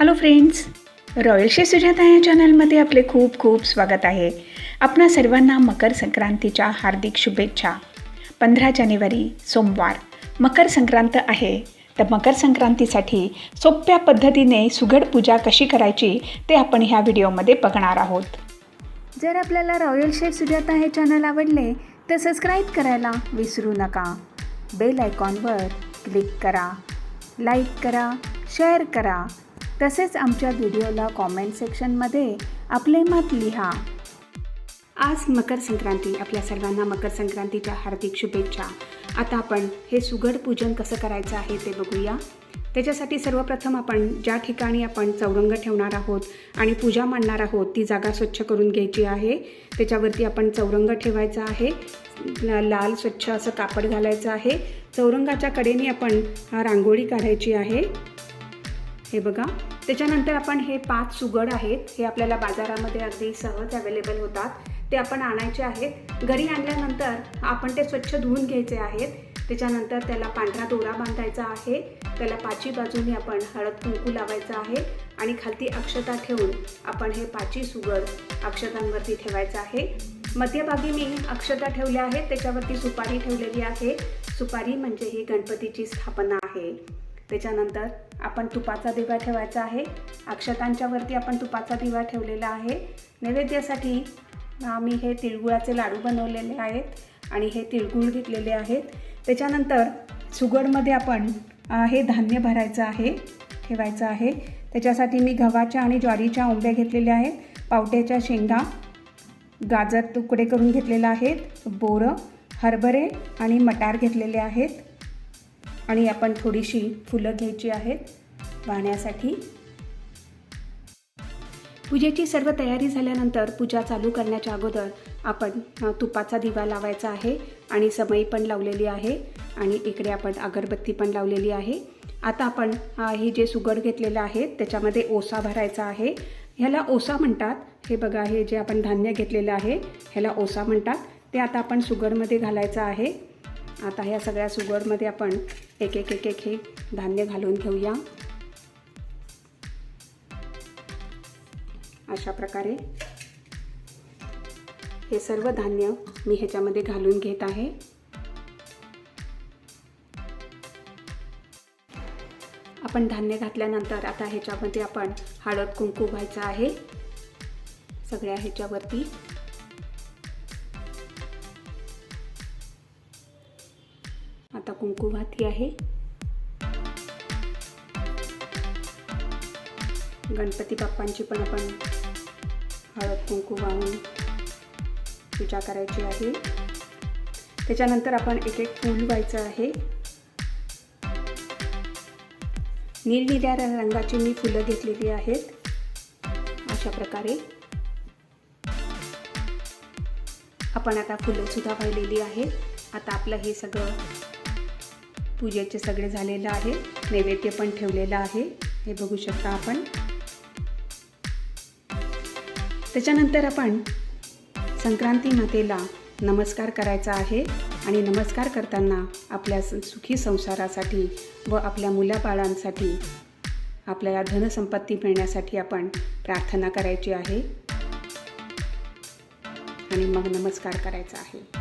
Hello friends रॉयलशी Sujata या चॅनलमध्ये आपले खूप खूप स्वागत आहे. आपणा सर्वांना मकर संक्रांतीच्या हार्दिक शुभेच्छा. पंधरा जानेवारी सोमवार. मकर संक्रांत आहे. तर मकर संक्रांतीसाठी सोप्या पद्धतीने सुघड पूजा कशी करायची ते आपण ह्या व्हिडिओमध्ये बघणार आहोत. जर आपल्याला रॉयल शेफ सुजाता हे चॅनल आवडले तर सबस्क्राईब करायला विसरू नका. बेल आयकॉनवर क्लिक करा. लाईक करा. शेअर करा. तसेच आमच्या व्हिडिओला कॉमेंट सेक्शनमध्ये आपले मत लिहा. आज मकर संक्रांती आपल्या सर्वांना मकर संक्रांतीच्या हार्दिक शुभेच्छा. आता आपण हे सुगड पूजन कसं करायचं आहे ते बघूया. त्याच्यासाठी सर्वप्रथम आपण ज्या ठिकाणी आपण चौरंग ठेवणार आहोत आणि पूजा मांडणार आहोत ती जागा स्वच्छ करून घ्यायची आहे. त्याच्यावरती आपण चौरंग ठेवायचा आहे. लाल स्वच्छ असं कापड घालायचं आहे. चौरंगाच्या कडेने आपण रांगोळी काढायची आहे. हे बघा. त्याच्यानंतर आपण हे पाच सुगड आहेत हे आपल्याला बाजारामध्ये अगदी सहज अवेलेबल होतात. ते आपण आणायचे आहेत. घरी आणल्यानंतर आपण ते स्वच्छ धुवून घ्यायचे आहेत. त्याच्यानंतर त्याला पांढरा दोरा बांधायचा आहे. त्याला पाची बाजूने आपण हळद कुंकू लावायचं आहे आणि खालती अक्षता ठेवून आपण हे पाची सुगड अक्षतांवरती ठेवायचं आहे. मध्यभागी मी अक्षता ठेवल्या आहेत. त्याच्यावरती सुपारी ठेवलेली आहे. सुपारी म्हणजे ही गणपतीची स्थापना आहे. त्याच्यानंतर आपण तुपाचा दिवा ठेवायचा आहे. अक्षतांच्यावरती आपण तुपाचा दिवा ठेवलेला आहे. नैवेद्यासाठी आम्ही हे तिळगुळाचे लाडू बनवलेले आहेत आणि हे तिळगुळ घेतलेले आहेत. त्याच्यानंतर सुगडमध्ये आपण हे धान्य भरायचं आहे ठेवायचं आहे. त्याच्यासाठी मी गव्हाच्या आणि ज्वारीच्या ओंब्या घेतलेल्या आहेत. पावट्याच्या शेंगा गाजर तुकडे करून घेतलेलं आहेत. बोरं हरभरे आणि मटार घेतलेले आहेत. आणि आपण थोडीशी फुलं घ्यायची आहेत वाहण्यासाठी पूजेची सर्व तयारी झाल्यानंतर पूजा चालू करण्याच्या अगोदर आपण तुपाचा दिवा लावायचा आहे आणि समई पण लावलेली आहे आणि इकडे आपण अगरबत्ती पण लावलेली आहे. आता आपण हे जे सुगड घेतलेलं आहे त्याच्यामध्ये ओसा भरायचा आहे. ह्याला ओसा म्हणतात. हे बघा हे जे आपण धान्य घेतलेलं आहे ह्याला ओसा म्हणतात. ते आता आपण सुगडमध्ये घालायचं आहे. आता ह्या सगळ्या सुगडमध्ये आपण एक एक एक एक हे धान्य घालून घेऊया. अशा प्रकारे हे सर्व धान्य मी ह्याच्यामध्ये घालून घेत आहे. आपण धान्य घातल्यानंतर आता ह्याच्यामध्ये आपण हळद कुंकू व्हायचं आहे. सगळ्या ह्याच्यावरती आता कुंकू वाहती आहे. गणपती बाप्पांची पण आपण हळद कुंकू वाहून पूजा करायची आहे. त्याच्यानंतर आपण एक एक फूल व्हायचं आहे. निरनिऱ्या रंगाची मी फुलं घेतलेली आहेत. अशा प्रकारे. आपण आता फुलंसुद्धा वाहिलेली आहेत. आता आपलं हे सगळं पूजेचे सगळे झालेलं आहे. नैवेद्य पण ठेवलेलं आहे. हे बघू शकता आपण. त्याच्यानंतर आपण संक्रांती मातेला नमस्कार करायचा आहे आणि नमस्कार करताना आपल्या स- सुखी संसारासाठी व आपल्या मुलाबाळांसाठी आपल्याला धनसंपत्ती मिळण्यासाठी आपण प्रार्थना करायची आहे. आणि मग नमस्कार करायचा आहे.